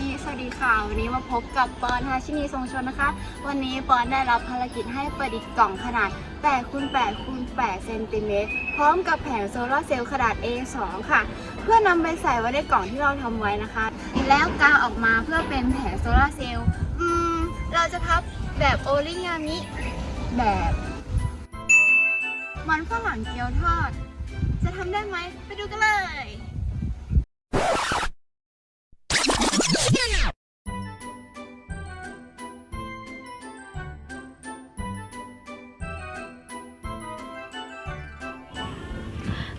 สวัสดีค่ะวันนี้มาพบกับปอนฮาชินีทรงชนนะคะ วันนี้ปอนได้รับภารกิจให้ประดิษฐ์กล่องขนาด8คูณ8คูณ8เซนติเมตรพร้อมกับแผงโซลาร์เซลล์ขนาด A2 ค่ะ เพื่อนำไปใส่ไว้ในกล่องที่เราทำไว้นะคะ แล้วกางออกมาเพื่อเป็นแผงโซลาร์เซลล์อืมเราจะพับแบบโอริงามิแบบมันฝรั่งเกี๊ยวทอด จะทำได้ไหมไปดูกันเลย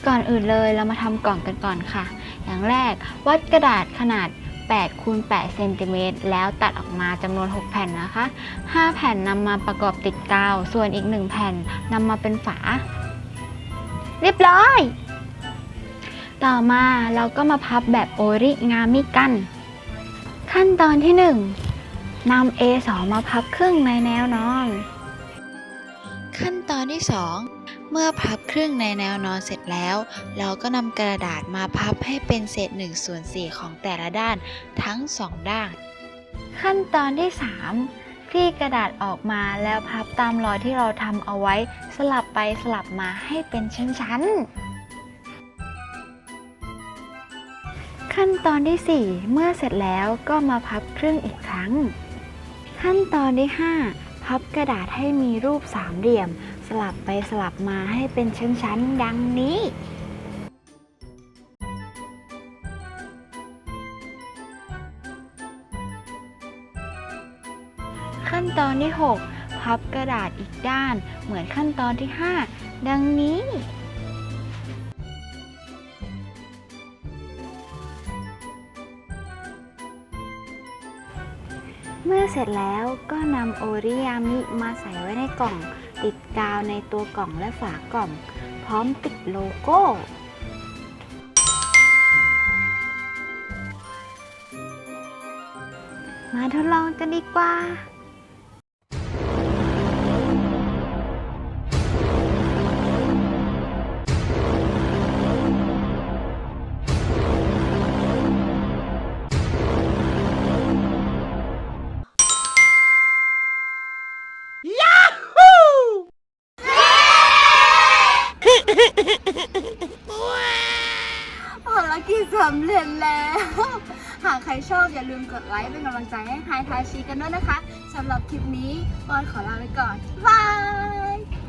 ก่อนอื่นเลยเรามาทำกล่องกันก่อนค่ะ อย่างแรกวัดกระดาษขนาด8คูณ8เซนติเมตรแล้วตัดออกมาจำนวน 6 แผ่นนะคะ 5 แผ่นนำมาประกอบติดกาว ส่วนอีก 1 แผ่นนำมาเป็นฝา เรียบร้อย ต่อมาเราก็มาพับแบบโอริงามิกัน ขั้นตอนที่ 1นำ A2 มาพับครึ่งในแนวนอน ขั้นตอนที่ 2 เมื่อพับครึ่งในแนวนอนเสร็จแล้ว เราก็นำกระดาษมาพับให้เป็นเศษ1ส่วน4ของแต่ละด้านทั้ง 2 ด้าน ขั้นตอนที่ 3 คลี่กระดาษออกมาแล้วพับตามรอยที่เราทำเอาไว้ สลับไปสลับมาให้เป็นชั้นๆ ขั้นตอนที่ 4 เมื่อเสร็จแล้วก็มาพับครึ่งอีกครั้ง ขั้นตอนที่ 5 พับกระดาษให้มีรูปสามเหลี่ยม ลับไปสลับมาให้เป็นชั้นๆ ดังนี้ ขั้นตอนที่ 6 พับกระดาษอีกด้าน เหมือนขั้นตอนที่ 5 ดังนี้เมื่อเสร็จแล้วก็นำโอริยามิมาใส่ไว้ในกล่อง ติดกาวในตัวกล่องและฝากล่อง พร้อมติดโลโก้มาทดลองกันดีกว่าารกิจสำเร็จแล้ว หากใครชอบอย่าลืมกดไลค์เป็นกำลังใจให้ไฮทาชีกันด้วยนะคะสำหรับคลิปนี้บอนขอลาไปก่อนบาย